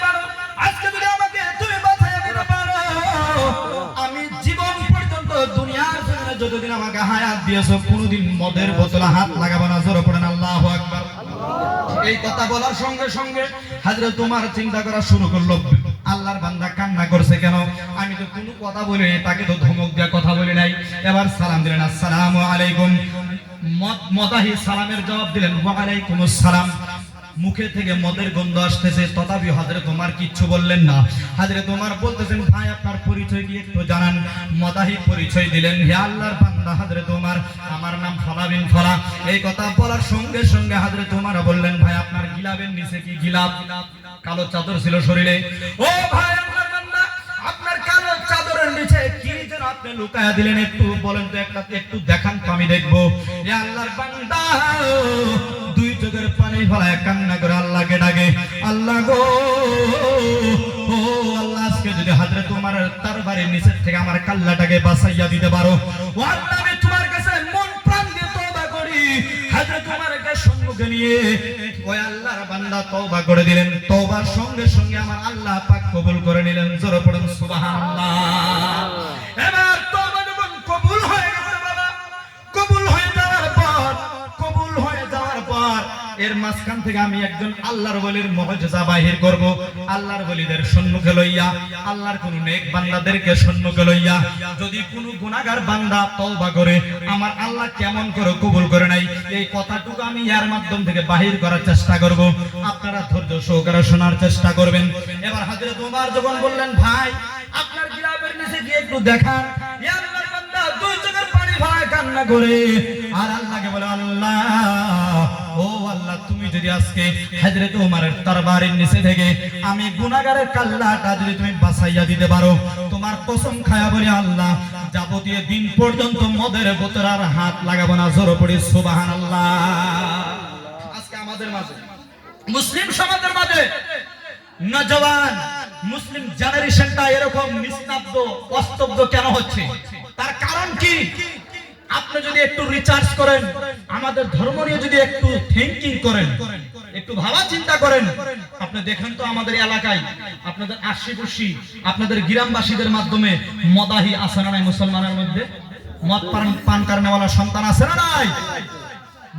পারো আমি তোমার চিন্তা করা শুরু করল। আল্লাহর বান্দা কান্না করছে কেন? আমি তো কোনো কথা বলি নাই, তাকে তো ধমক দেওয়া কথা বলি নাই। এবার সালাম দিলেন, আসসালামু আলাইকুম। মদ- মদাহি সালামের জবাব দিলেন ওয়া আলাইকুম মুখে থেকে মদের গন্ধ আসতেছে। তথাপি হাজরে তোমার কিচ্ছু বললেন না। হাজরে তোমার বলতেছেন, ভাই, আপনার পরিচয় কি একটু জানান? মদাহি পরিচয় দিলেন, হে আল্লাহর বান্দা হাজরে তোমার আমার নাম ফলা বিন ফলা। এই কথা বলার সঙ্গে সঙ্গে হাজরে তোমার বললেন, ভাই, আপনার গিলাবের নিচে কি গিলাপ? কালো চাদর ছিল শরীরে। ও ভাই লুকায়া দিলেন একটু বলেন তো, একটা, একটু দেখান তো আমি দেখব। আল্লাহর বান্দা, দুই চোখের পানি ফলায় কান্না করে আল্লাহকে ডাকে। আল্লাহ গো, ও আল্লাহ, আজকে যদি হাজরে তোমার তার বাড়ির নিচের থেকে আমার কাল্লাটাকে দিতে পারো। করে দিলেন। তওবার সঙ্গে সঙ্গে আমার আল্লাহ পাক কবুল করে নিলেন। জোরে পড়ুন, সুবহানাল্লাহ। এর মাঝখান থেকে আমি একজন আল্লাহর বলির মহজা বাহির করব। আল্লাহর বলিদের সম্মুখে লইয়া, আল্লাহর কোন নেক বান্দাদেরকে সম্মুখে লইয়া, যদি কোনো গুনাহগার বান্দা তওবা করে, আমার আল্লাহ কেমন করে কবুল করে নাই এই কথাটুকু আমি এর মাধ্যম থেকে বাহির করার চেষ্টা করব। আপনারা ধৈর্য সহকারে শোনার চেষ্টা করবেন। এবার হযরত ওমর যখন বললেন, ভাই, আপনার গিলাপের নিচে গিয়ে একটু দেখান। আল্লাহর বান্দা দুই চোখের পানি ভাই কান্না করে। আর আল্লাহকে বলে, আল্লাহ ও আল্লাহ, তুমি যদি আজকে দরবারের নিচে থেকে আমি গুনাহগারের কাল্লাটা যদি তুমি বাঁচাইয়া দিতে পারো, তোমার কসম খায়া বলি আল্লাহ, যাবতীয় দিন পর্যন্ত মদের বোতল আর হাত লাগাবো না, জোর পড়ি সুবহানাল্লাহ। আজকে আমাদের মাঝে, মুসলিম সমাজের মাঝে নজওয়ান মুসলিম জেনারেশনটা এরকম নিস্তব্ধ, অস্তব্ধ কেন হচ্ছে? তার কারণ কি? আপনি যদি একটু রিচার্জ করেন, আমাদের ধর্ম নিয়ে যদি একটু থিঙ্কিং করেন, একটু ভাবা চিন্তা করেন, আপনি দেখেন তো আমাদের এলাকায়, আপনাদের আশিপুষি আপনাদের গ্রামবাসীদের মাধ্যমে মদাহি আছে না নাই মুসলমানের মধ্যে? মদ পান পান কারণেওয়ালা সন্তান আছে না নাই?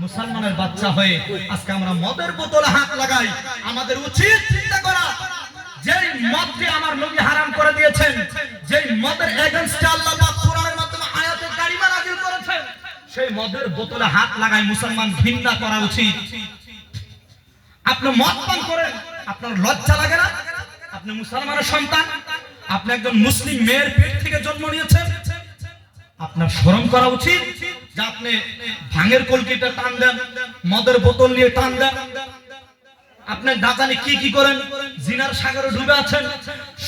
মুসলমানের বাচ্চা হয়ে আজকে আমরা মদের বোতলে হাত লাগাই, আমাদের উচিত চিন্তা করা। যেই মদকে আমার নবী হারাম করে দিয়েছেন, যেই মদের এগেনস্টে আল্লাহ সেই মদের বোতলে হাত লাগাই মুসলমান ঘৃণা করা উচিত। আপনি মদ পান করেন, আপনার লজ্জা লাগে না? আপনি মুসলমানের সন্তান, আপনি একজন মুসলিম মেয়ের পেট থেকে জন্ম নিয়েছেন। আপনার শরম করা উচিত যে আপনি ভাঙের কলকিটা টান দেন, মদের বোতল নিয়ে টান দেন। আপনি না জানি কি কি করেন? জিনার সাগরে ডুবে আছেন।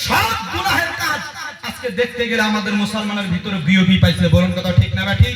সব গুনাহের কাজ আজকে দেখতে গেলে আমাদের মুসলমানের ভিতরে বিওপি পাইছে, বলুন কথা ঠিক না ঠিক?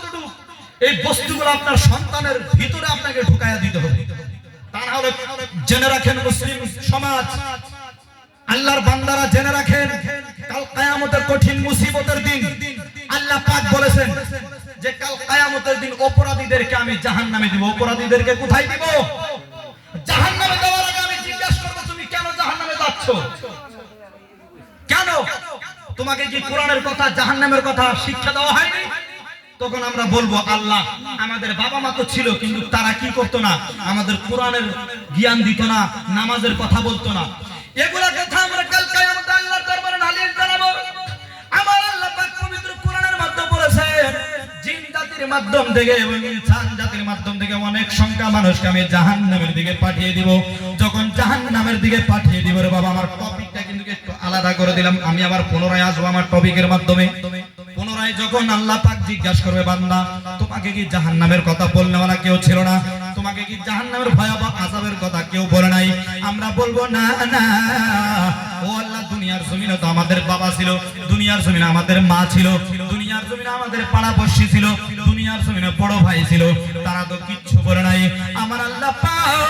এই বস্তুগুলো আপনার সন্তানের ভিতরে আপনাকে ঢুকাইয়া দিতে হবে। তা না হলে জেনে রাখেন মুসলিম সমাজ। আল্লাহর বান্দারা জেনে রাখেন, কাল কায়ামতের কঠিন মুসিবতের দিন। আল্লাহ পাক বলেছেন যে কাল কায়ামতের দিন অপরাধীদেরকে আমি জাহান্নামে দিব। অপরাধীদেরকে কোথায় দিব? জাহান্নামে দেওয়ার আগে আমি জিজ্ঞাসা করব, তুমি কেন জাহান্নামে যাচ্ছ? কেন? তোমাকে কি কোরআনের কথা, জাহান্নামের কথা শিক্ষা দেওয়া হয়নি? তখন আমরা বলব, আল্লাহ, আমাদের বাবা মা তো ছিল, কিন্তু তারা কি করতো না? আমাদের কোরআনের জ্ঞান দিত না, নামাজের কথা বলতো না। এগুলা কথা আমরা কাল কিয়ামত আল্লাহর দরবারে নালিশ জানাব। আমার আল্লাহ পাক পবিত্র কোরআনের মাধ্যমে বলেছেন, জিন জাতির মাধ্যম থেকে এবং ইনসান জাতির মাধ্যম থেকে অনেক সংখ্যা মানুষকে আমি জাহান্নামের দিকে পাঠিয়ে দিব। যখন জাহান্নামের দিকে পাঠিয়ে দিব রে বাবা, আমার টপিকটা কিন্তু একটু আলাদা করে দিলাম। আমি আবার পুনরায় আসব আমার টপিকের মাধ্যমে। পুনরায় যখন আল্লাহ পাক জিজ্ঞাসা করবে বান্দা তোমাকে কি জাহান্নামের কথা বলনেওয়ালা কেউ ছিল না? তোমাকে কি জাহান্নামের ভয়াবহ আযাবের কথা কেউ বলে নাই? আমরা বলব না না। ও আল্লাহ দুনিয়ার জমিনে তো আমাদের বাবা ছিল দুনিয়ার জমিনে আমাদের মা ছিল দুনিয়ার জমিনে আমাদের পাড়াপড়শি ছিল দুনিয়ার জমিনে বড় ভাই ছিল তারা তো কিচ্ছু বলে নাই। আমার আল্লাহ পাক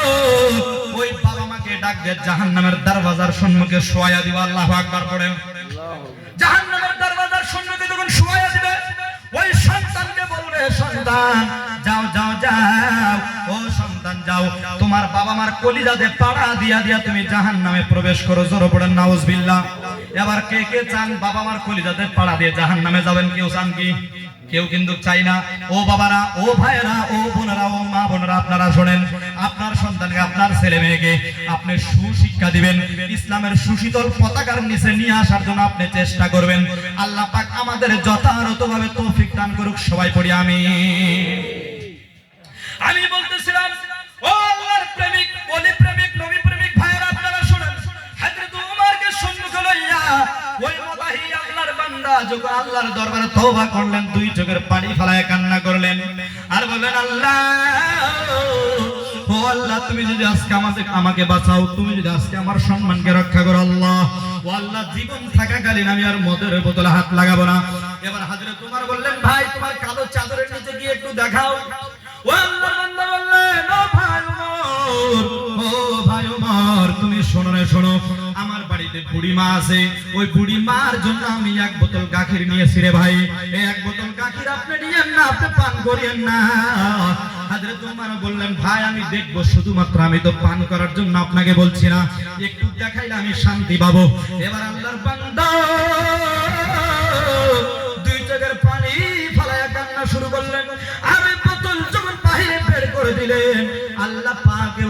ওই বাবা মাকে ডাক দিয়ে জাহান্নামের দরওয়াজার সম্মুখে শোয়া দিব আল্লাহু আকবার পড়ে। জাহান্নামের দরওয়াজার সম্মুখে শোয়া দিবে। ওই সন্তানকে বলবে সন্তান, যাও যাও যাও। ও সন্তান, যাও। তোমার বাবা মার কলিজাতে পাড়া দিয়া দিয়া তুমি জাহান্নামে প্রবেশ করো। জোর পড়েন, নাউজুবিল্লাহ। এবার কে কে চান বাবা মার কলিজাতে পাড়া দিয়ে জাহান্নামে যাবেন, কেউ চান কি? কেউ কিন্তু চাই না। ও বাবারা, ও ভাইয়েরা, ও বোনেরা, ও মা বোনেরা, আপনারা শোনেন, আপনার সন্তানকে, আপনার ছেলে মেয়েকে আপনি সুশিক্ষা দিবেন, ইসলামের সুশীতল পতাকার নিচে নিয়ে আসার জন্য আপনি চেষ্টা করবেন। আল্লাহ পাক আমাদের যথাযথভাবে তৌফিক দান করুক, সবাই পড়ি আমি আমি বলতেছিলাম আমাকে বাঁচাও, তুমি যদি আজকে আমার সম্মানকে রক্ষা করো, আল্লাহ, ও আল্লাহ, জীবন থাকাকালীন আমি আর মদের বোতলে হাত লাগাবো না। এবার হাজরে তোমার বললেন, ভাই, তোমার কালো চাদরের নিচে গিয়ে একটু দেখাও। আমি শুধুমাত্র আমি তো পান করার জন্য আপনাকে বলছি না। একটু দেখাইলে আমি শান্তি পাবো। এবার আল্লাহর দুই চোখের পানি ফালায়া কান্না শুরু করলেন। আমি বোতল যখন বাহিরে বের করে দিলেন, আল্লাহ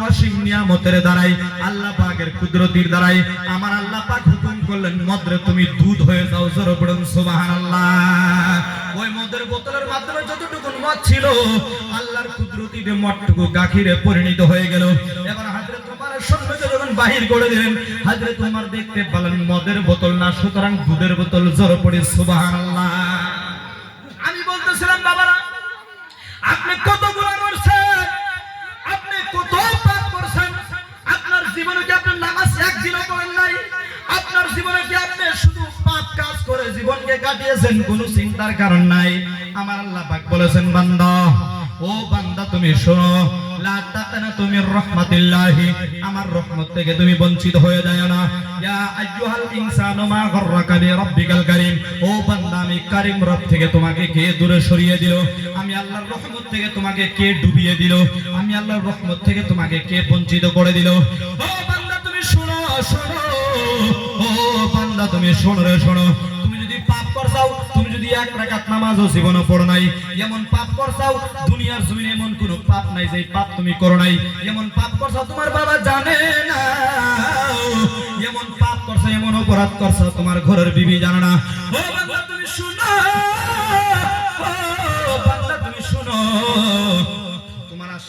অসীম নিয়ামতের দ্বারাই, আল্লাহ পাকের কুদরতির দ্বারাই আমার আল্লাহ পাক হুকুম করলেন, মদ্রে তুমি দুধ হয়ে যাও ওই মদের বোতলের মাধ্যমে যতটুকু মদ ছিল, আল্লাহর কুদরতিতে মদটুকু গাখিরে পরিণত হয়ে গেল। এবার যখন বাহির করে দিলেন দেখতে পেলেন মদের বোতল না, সুতরাং দুধের বোতল, জোরে পড়ে, সুবহানাল্লাহ। জীবনকে কাটিয়েছেন, কোনো চিন্তার কারণ নাই। আমার আল্লাহ পাক বলেছেন, বান্দা, ও বান্দা, তুমি শোনো তুমি রহমাতিল্লাহি, আমার রহমত থেকে তুমি বঞ্চিত হয়ে যায় না। ইয়া আইয়ুহাল ইনসানু মা কারীম, ও বান্দা, আমি কারীম রব থেকে তোমাকে কে দূরে সরিয়ে দিল? আমি আল্লাহর রহমত থেকে তোমাকে কে ডুবিয়ে দিল? আমি আল্লাহর রহমত থেকে তোমাকে কে বঞ্চিত করে দিল? ও বান্দা, তুমি শোনো শোনো, ও বান্দা, তুমি শোনো শোনো। করছাও তুমি যদি এক পড়ো নাই পাপ দুনিয়ার এমন কোনো পাপ নাই পাপ তুমি করো নাই। পাপ তোমার বাবা জানে না। পাপ করছ এমন অপরাধ করছ তোমার ঘরের বিবি জানে না। তুমি শুনো। তুমি শুনো।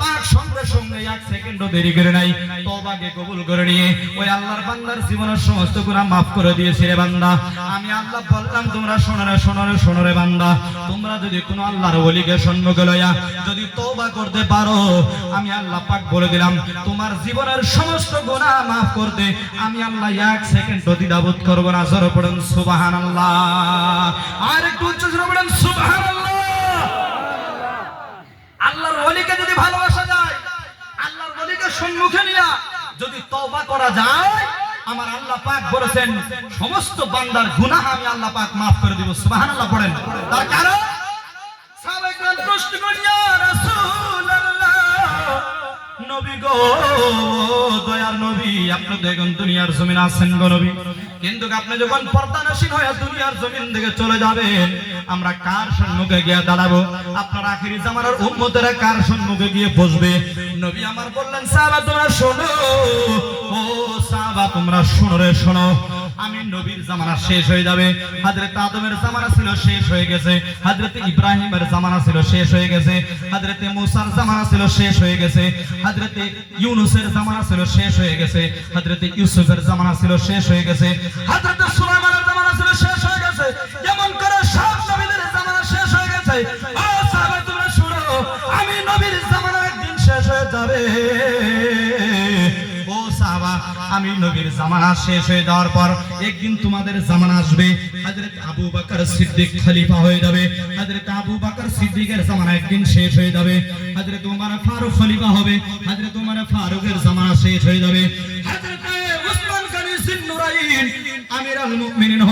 পাক সঙ্গে সঙ্গে এক সেকেন্ডও দেরি করে নাই। তওবাকে কবুল করে নিয়ে ওই আল্লাহর বান্দার জীবনের সমস্ত গুনাহ মাফ করে রে বান্দা। আমি আল্লাহ বললাম, তোমরা বান্দা। তোমরা যদি কোনো আল্লাহর লইয়া যদি করতে পারো, আমি আল্লাহ পাক বলে দিলাম, তোমার জীবনের সমস্ত গুনাহ মাফ করতে আমি আল্লাহ এক সেকেন্ড দ্বিধাবোধ করব না। জোরে পড়েন আর একটু উচ্চ আল্লাহর ওলিকে যদি ভালোবাসা যায়, আল্লাহর ওলিকে সম্মুখে নিয়া যদি তওবা করা যায়, আমার আল্লাহ পাক বলেছেন, সমস্ত বান্দার গুনাহ আমি আল্লাহ পাক মাফ করে দিব। সুবহানাল্লাহ পড়েন। তার কারণ কেরাম প্রশ্ন রাসূলুল্লাহ নবী গো, দয়ার নবী, আপনি তো দুনিয়ার জমিন আছেন গো নবী। কিন্তু আপনি যখন পর্দানাসীন হয়ে দুনিয়ার জমিন থেকে চলে যাবেন, আমরা কার সম্মুখে গিয়ে দাঁড়াবো? আপনার আখিরি জামানার উম্মতেরা কার সম্মুখে গিয়ে বসবে? নবী আমার বললেন, সাহাবা, তোমরা শোনো। ও সাহাবা, তোমরা শোনো রে, শোনো। জামানা শেষ হয়ে ছিল শেষ হয়ে গেছে। হাজরত ইব্রাহিমের জামানা ছিল শেষ হয়ে গেছে। হাজরত মুসার জামানা ছিল শেষ হয়ে গেছে। হাজরত ইউনুসের জামানা ছিল শেষ হয়ে গেছে। হাজরত ইউসুফের জামানা ছিল শেষ হয়ে গেছে। হাজরত সুলাইমানের আমি নবীর জামানা শেষ হয়ে যাওয়ার পর একদিন তোমাদের জামানা আসবে, হযরত আবু বকর সিদ্দিক খলিফা হয়ে যাবে, হযরত আবু বকর সিদ্দিকের জামানা একদিন শেষ হয়ে যাবে, হযরত ওমর ফারুক খলিফা হবে, হযরত ওমর ফারুকের জামানা শেষ হয়ে যাবে, হযরত উসমান গনি সিন্নুরাইন, আমিরুল মুমিনিন হবে।